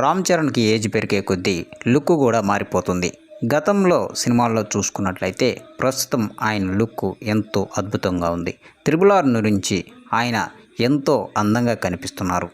Ram చరణ్కి age పెరిగే కొద్దీ look కూడా మారిపోతుంది. గతంలో సినిమాల్లో చూసుకున్నట్లయితే ప్రస్తుతం ఆయన లుక్ ఎంతో అద్భుతంగా ఉంది. త్రిబుల్ ఆర్ నుంచి ఆయన ఎంతో అందంగా కనిపిస్తున్నారు.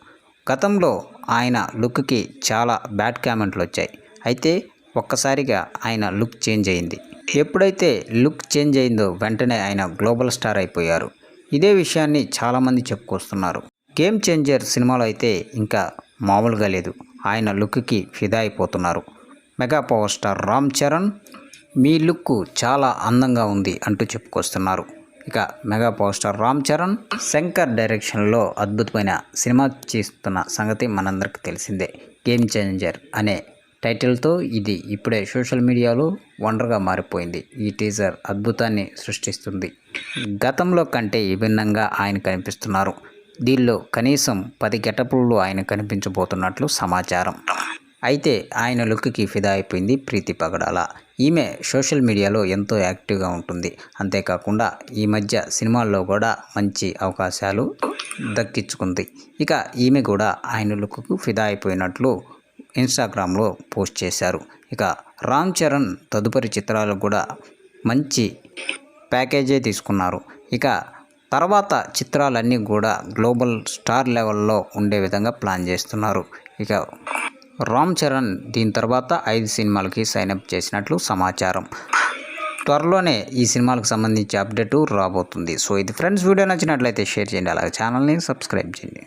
గతంలో ఆయన లుక్కి చాలా బ్యాడ్ కామెంట్లు వచ్చాయి. అయితే ఒక్కసారిగా ఆయన లుక్ చేంజ్ అయింది. ఎప్పుడైతే లుక్ చేంజ్ అయిందో వెంటనే ఆయన గ్లోబల్ స్టార్ అయిపోయారు. ఇదే విషయాన్ని చాలామంది చెప్పుకొస్తున్నారు. గేమ్ చేంజర్ సినిమాలో అయితే ఇంకా మామూలుగా లేదు. ఆయన లుక్కి ఫిదా అయిపోతున్నారు mega power star Ram Charan మీ లుక్ చాలా అందంగా ఉంది అంటూ చెప్పుకొస్తున్నారు. ఇక mega power star Ram Charan Shankar డైరెక్షన్లో అద్భుతమైన సినిమా చేస్తున్న సంగతి మనందరికీ తెలిసిందే. గేమ్ చేంజర్ అనే టైటిల్తో ఇది ఇప్పుడే సోషల్ మీడియాలో వండర్గా మారిపోయింది. ఈ టీజర్ అద్భుతాన్ని సృష్టిస్తుంది. గతంలో కంటే విభిన్నంగా ఆయన కనిపిస్తున్నారు. దీనిలో కనీసం పది గెటపుల్లో ఆయన కనిపించబోతున్నట్లు సమాచారం. అయితే ఆయన లుక్కి ఫిదా అయిపోయింది ప్రీతి పగడాల. ఈమె సోషల్ మీడియాలో ఎంతో యాక్టివ్గా ఉంటుంది. అంతేకాకుండా ఈ మధ్య సినిమాల్లో కూడా మంచి అవకాశాలు దక్కించుకుంది. ఇక ఈమె కూడా ఆయన లుక్కు ఫిదా అయిపోయినట్లు ఇన్స్టాగ్రామ్లో పోస్ట్ చేశారు. ఇక రామ్ చరణ్ తదుపరి చిత్రాలకు కూడా మంచి ప్యాకేజే తీసుకున్నారు. ఇక తర్వాత చిత్రాలన్నీ కూడా గ్లోబల్ స్టార్ లెవెల్లో ఉండే విధంగా ప్లాన్ చేస్తున్నారు. ఇక రామ్ చరణ్ దీని తర్వాత ఐదు సినిమాలకి సైన్అప్ చేసినట్లు సమాచారం. త్వరలోనే ఈ సినిమాలకు సంబంధించి అప్డేటు రాబోతుంది. సో ఇది ఫ్రెండ్స్ వీడియో నచ్చినట్లయితే షేర్ చేయండి. అలాగే ఛానల్ని సబ్స్క్రైబ్ చేయండి.